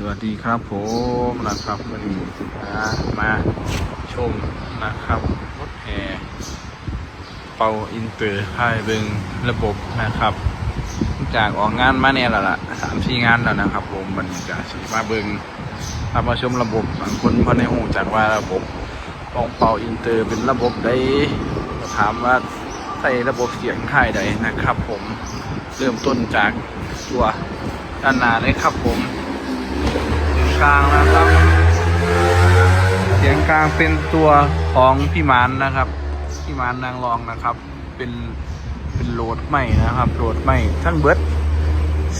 สวัสดีครับผมนะครับวันนี้มาชมนะครับรถแห่เป่าอินเตอร์ให้เบิงระบบนะครับ จากออกงานมาเนี่ยล้วล่ะสามสี่งานแล้วนะครับ ผมมันจะสีมาเบิงทำมาชมระบบบางคนพอในหูจากว่าระบบของเป่าอินเตอร์เป็นระบบใดถามว่าใส่ระบบเสียงค่ายใดนะครับ ผมเริ่มต้นจากตัวด้านหน้าเลยครับผม กลางนะครับ เสียงกลางเป็นตัวของพี่มานนะครับพี่มานนางรองนะครับ เป็นเป็นโหลดใหม่นะครับโหลดใหม่ทั้งเบิร์ด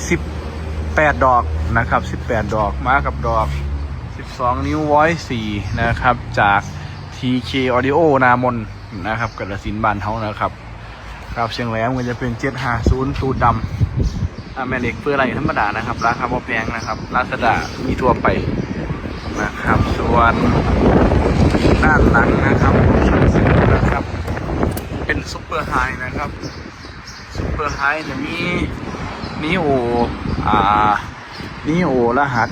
สิบแปดดอกนะครับสิบแปดดอกมากับดอกสิบสองนิ้วไว้สี่นะครับ จาก TK Audio นามนนะครับกระสินบานเฮานะครับ ครับเชียงแหลมก็จะเป็นเจ็ดห้าศูนย์ตูดดำ แม่เหล็กเพื่ออะไรธรรมดานะครับ ราคาพอแพงนะครับลาซาด้ามีทั่วไปนะครับ ส่วนด้านหลังนะครับนะครับ เป็นซุปเปอร์ไฮนะครับซุปเปอร์ไฮเนี่มีนีโออ่านีโอรหัส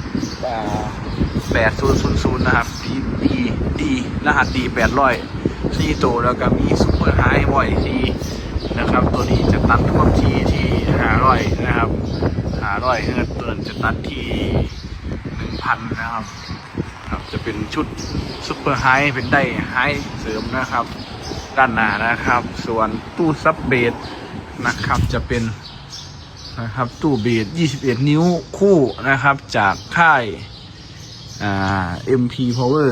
แปดศูนย์ศูนย์ศูนย์นะครับดีดีดีรหัสดีแปดร้อยซีโตวแล้วก็มีซุปเปอร์ไฮบ่อยทีนะครับ ตัวนี้จะตัดท่วมทีที่ หาร้อยนะครับหาร้อยเฮิร์ตตัวนั้นจะตัดที่หนึ่งพันนะครับครับ จะเป็นชุดซุปเปอร์ไฮเป็นได้ไฮเสริมนะครับ ด้านหน้านะครับ ส่วนตู้ซับเบสนะครับจะเป็นนะครับตู้เบส21 นิ้วคู่นะครับจากค่าย อ่า MP Power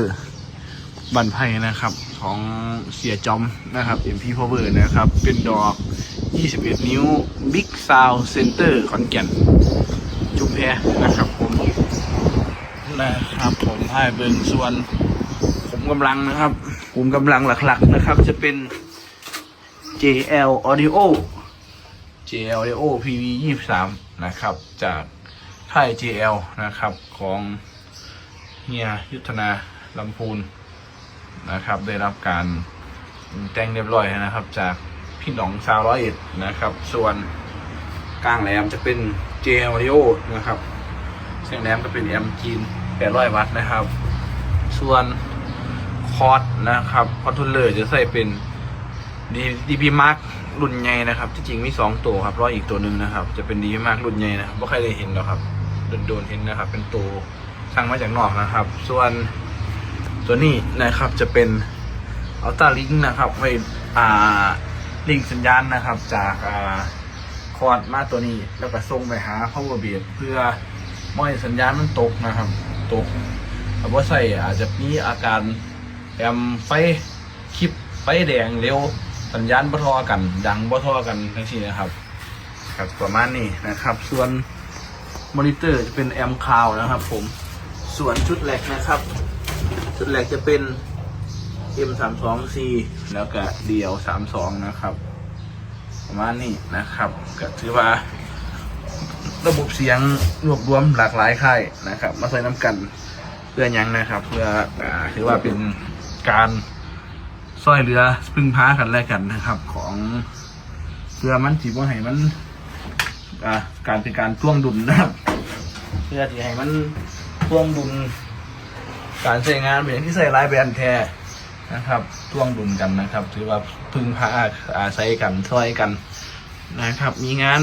บันไพนะครับ ของเสียจอมนะครับ MP Power นะครับ เป็นดอก 21 นิ้ว Big Sound Center ขอนแก่น จุมแพนะครับผมนะครับผมให้เบิ่งส่วน ผมกำลังนะครับผมกำลังหลักๆนะครับ จะเป็น JL Audio JL Audio PV 23นะครับ จากค่าย JL นะครับของเฮียยุทธนาลำพูน นะครับ ได้รับการแต่งเรียบร้อยนะครับ จากพี่หนองซาวร้อยเอ็ดนะครับ ส่วนกลางแหลมจะเป็น JL Audio นะครับเสียงแหลมก็เป็นแอมจีน800 วัตต์นะครับ ส่วนคอร์สนะครับคอร์ทุนเลอร์จะใส่เป็นดีดีพีมาร์กรุ่นใหญ่นะครับ ที่จริงมีสองตัวครับรออีกตัวหนึ่งนะครับ จะเป็นดีพีมาร์กรุ่นใหญ่นะครับไม่เคยได้เห็นหรอกครับโดนๆเห็นนะครับ เป็นตัวสั่งมาจากนอกนะครับ ส่วน ตัวนี้นะครับจะเป็นอัลต a าลิงนะครับไว้อ่าลิงสัญญาณนะครับ จากอ่าคอร์ดมาตัวนี้ แล้วก็ส่งไปหา power b a s เพื่อม่ให้สัญญาณมันตกนะครับ ตกถ้าว่าใส่อาจจะมีอาการแอมไฟคลิปไฟแดงเร็วสัญญาณบ่ทอกัน ดังบ่ทอกันทั้งสี่นะครับครับประมาณนี้นะครับ ส่วนมอนิเตอร์จะเป็นแอมคาวนะครับ ผมส่วนชุดแหลกนะครับ ชุดแหลกจะเป็น M32C แล้วก็ DL32 นะครับ ประมาณนี้นะครับก็ถือว่า ระบบเสียงรวบรวมหลากหลายค่ายนะครับ มาใส่น้ำกันเพื่อยังนะครับ เพื่ออ่าถือว่าเป็นการสร้อยเรือพึ่งพากันแลกกันนะครับ ของเพื่อมันถีบว่าให้มันการเป็นการท่วงดุลนะครับ เพื่อที่ให้มันท่วงดุล การใช้งานเป็นอย่างที่ใส่ลายแบรนด์แท้นะครับท่วงดุลกันนะครับ ถือว่าพึ่งพาอาศัยกันช่วยกันนะครับ มีงาน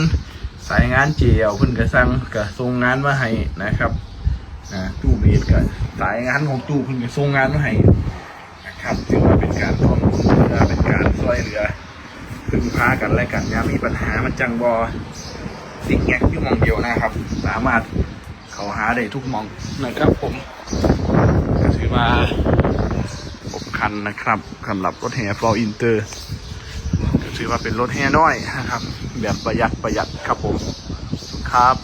สายงานเจียวเพิ่นกระสังกระทรงงานมาให้นะครับอ่าตู้เบสกับสายงานของตู้คุณกับทรงงานมาให้นะครับถือว่าเป็นการท่องเรือเป็นการช่วยเหลือพึ่งพากันและกันยามมีปัญหามันจังบอสิ่งแงกอยู่มองเดียวนะครับ สามารถเขาหาได้ทุกมองนะครับผม มาหกคันนะครับสำหรับรถแห่ฟลออินเตอร์ก็ถือว่าเป็นรถแห่น้อยนะครับ แบบประหยัดประหยัดครับผมครับ